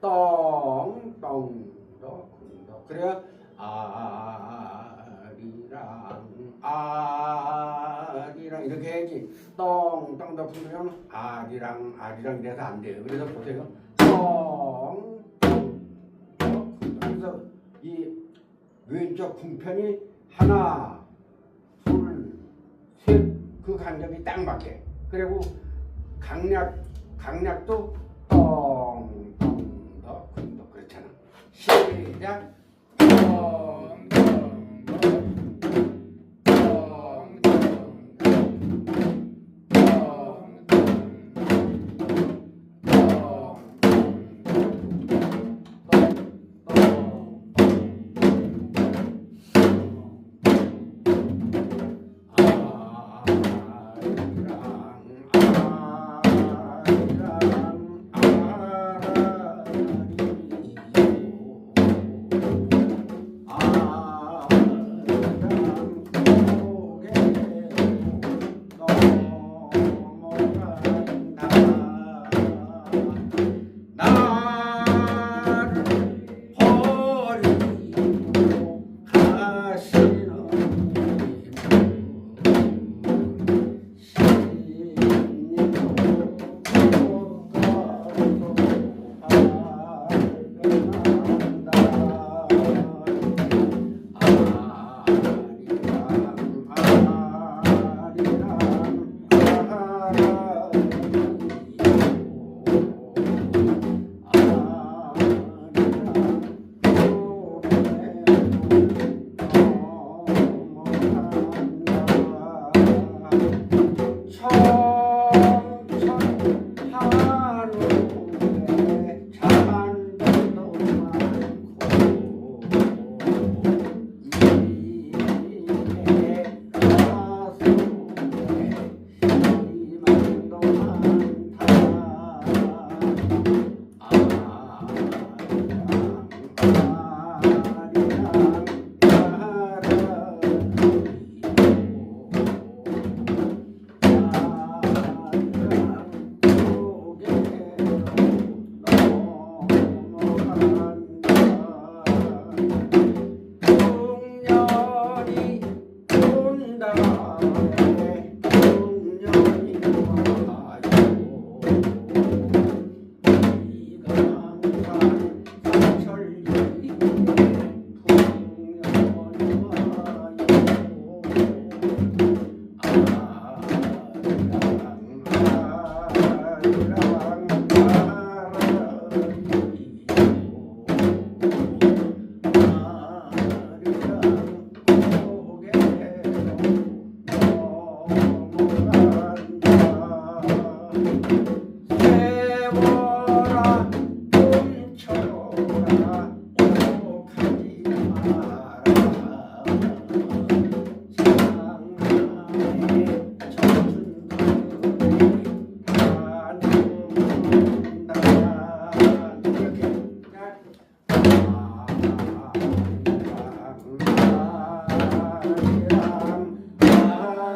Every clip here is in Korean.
쿵도 그래야 아리랑 아리랑. 이렇게 해야지. 쿵도면 아리랑 아리랑 이래서 안 돼요. 그래서 보세요. 똥 그래서 이 왼쪽 궁편이 하나, 둘, 셋. 그 간격이 딱 맞게. 그리고 강약 강약도 시작. 똥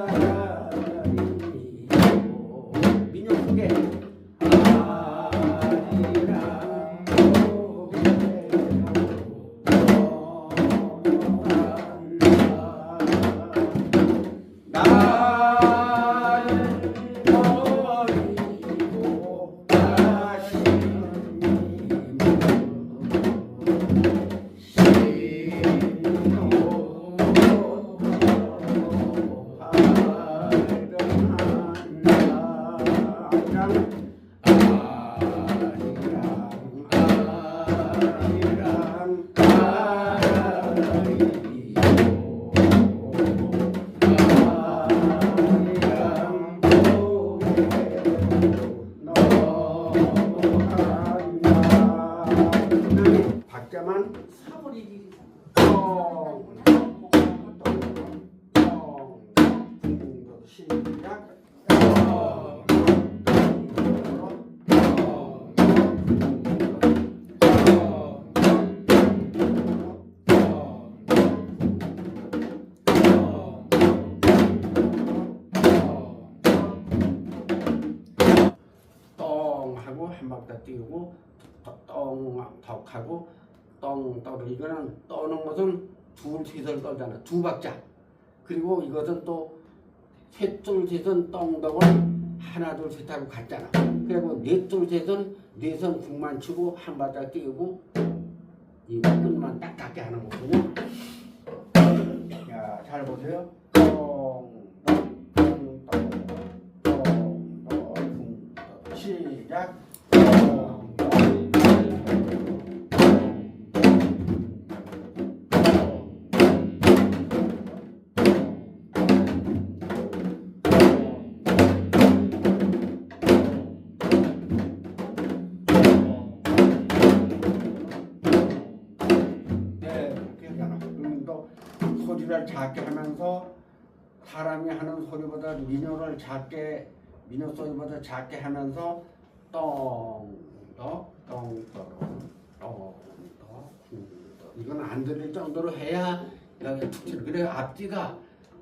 민 하고 한 바퀴 띄우고 똥 덩덕하고 덩떠를 이거는 떠는 것은 둘 셋을 떨잖아. 두 박자. 그리고 이것은 또 셋둘 셋은 덩덕을 하나 둘 셋 하고 갔잖아. 그리고 넷둘 셋은 넷은 국만 치고 한 박자 띄우고 이 끝만 딱 닿게 하는 거거든요 야잘 보세요. 덩 시작. 네, 소리를 작게 하면서 사람이 하는 소리보다 민요를 작게 민요 소리보다 작게 하면서 똥떡 똥떡 똥떡 이건 안 들릴 정도로 해야 여기 툭 그래 앞뒤가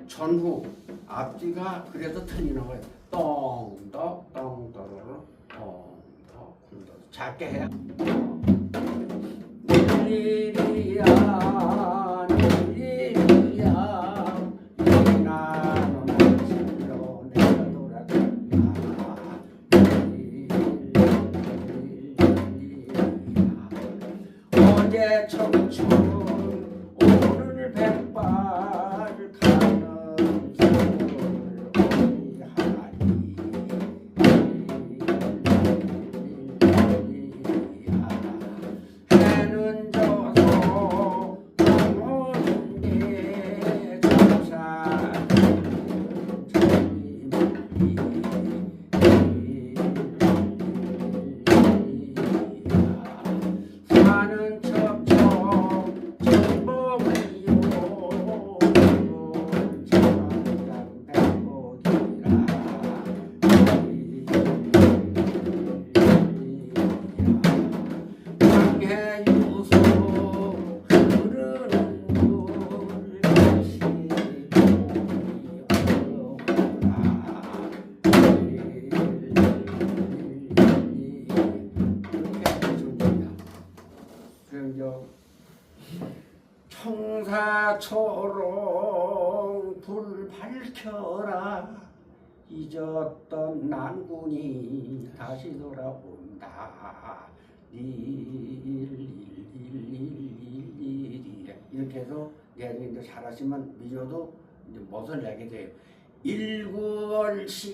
전후 앞뒤가 그래서 틀리는 거예요. 똥떡 똥떡 똥떡 작게 해야 어제 청춘 초롱 불 밝혀라 잊었던 난군이 다시 돌아온다 일일일일일일 이렇게 해서 이제 잘하시면 민요도 이제 멋을 내게 돼요. 일구월심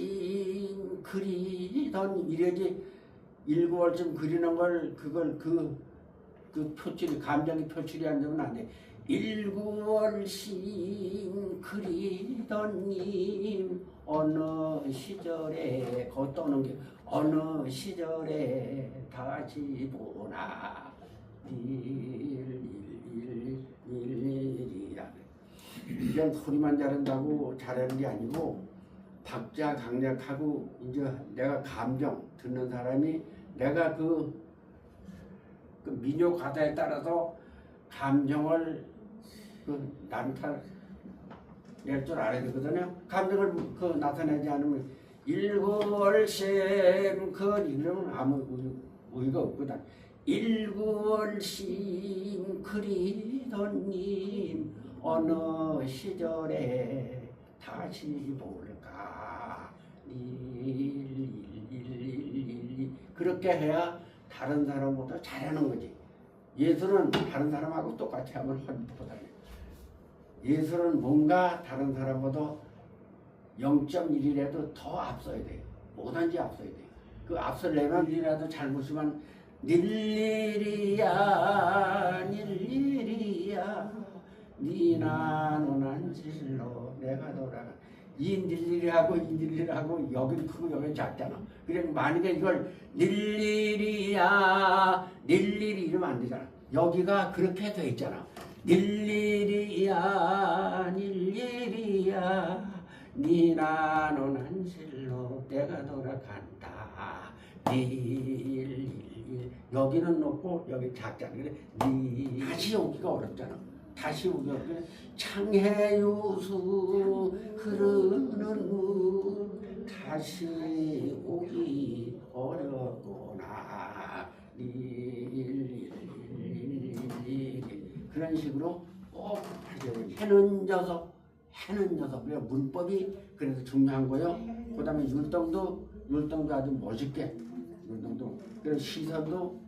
그리던 이래지 일구월쯤 그리는 걸 그걸 그, 그 표출이 감정이 표출이 안 되면 안 돼. 일구월심 그리던 님 어느 시절에 거 떠는 게 어느 시절에 다시 보나? 일일일일이라. 그냥 소리만 잘한다고 잘하는 게 아니고 박자 강약하고 이제 내가 감정 듣는 사람이 내가 그, 그 민요 가사에 따라서 감정을 그 나타낼 줄 알아야 되거든요. 감정을 그 나타내지 않으면 일월샘 그 이름은 아무 의- 의의가 없거든. 일월심 그리던 님 어느 시절에 다시 볼까 일일일일일 그렇게 해야 다른 사람보다 잘하는 거지. 예술은 다른 사람하고 똑같이 하면 못하요 예술은 뭔가 다른 사람보다 0.1이라도 더 앞서야 돼요. 뭐든지 앞서야 돼요. 그 앞서려면 이라도 잘못이면 닐일이야 닐일이야 니나 노난 질로 내가 돌아가 이 닐일이하고 이 닐일하고 여긴 크고 여긴 작잖아. 그래 만약에 이걸 닐일이야 닐일이 이러면 안 되잖아. 여기가 그렇게 돼 있잖아. 닐일이야 닐일이야. 니나 노난 실로 내가 돌아간다. 닐일 여기는 높고 여기 작잖아. 그래 니 다시 오기가 어렵잖아. 다시 오기가 어렵게 창해유수 흐르는 물 다시 오기 어렵구나. 닐일 이런 식으로 꼭 돼요. 해는 녀석, 해는 녀석. 그래 문법이 그래서 중요한 거요. 그 다음에 율동도 율동도 아주 멋있게 율동도 그래서 시선도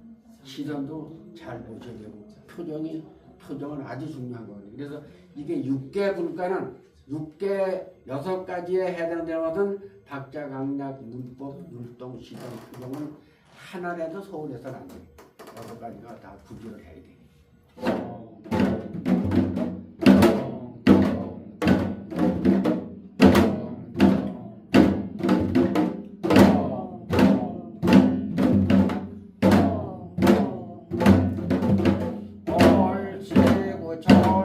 시선도 잘 보셔야 되고 표정이 표정은 아주 중요한 거거든요. 그래서 이게 6개 분과는 6개 여섯 가지에 해당되는 것은 박자, 강약, 문법, 율동, 시선, 표정은 하나라도 서울에서는 안 돼. 여섯 가지가 다 구비를 해야 돼. time.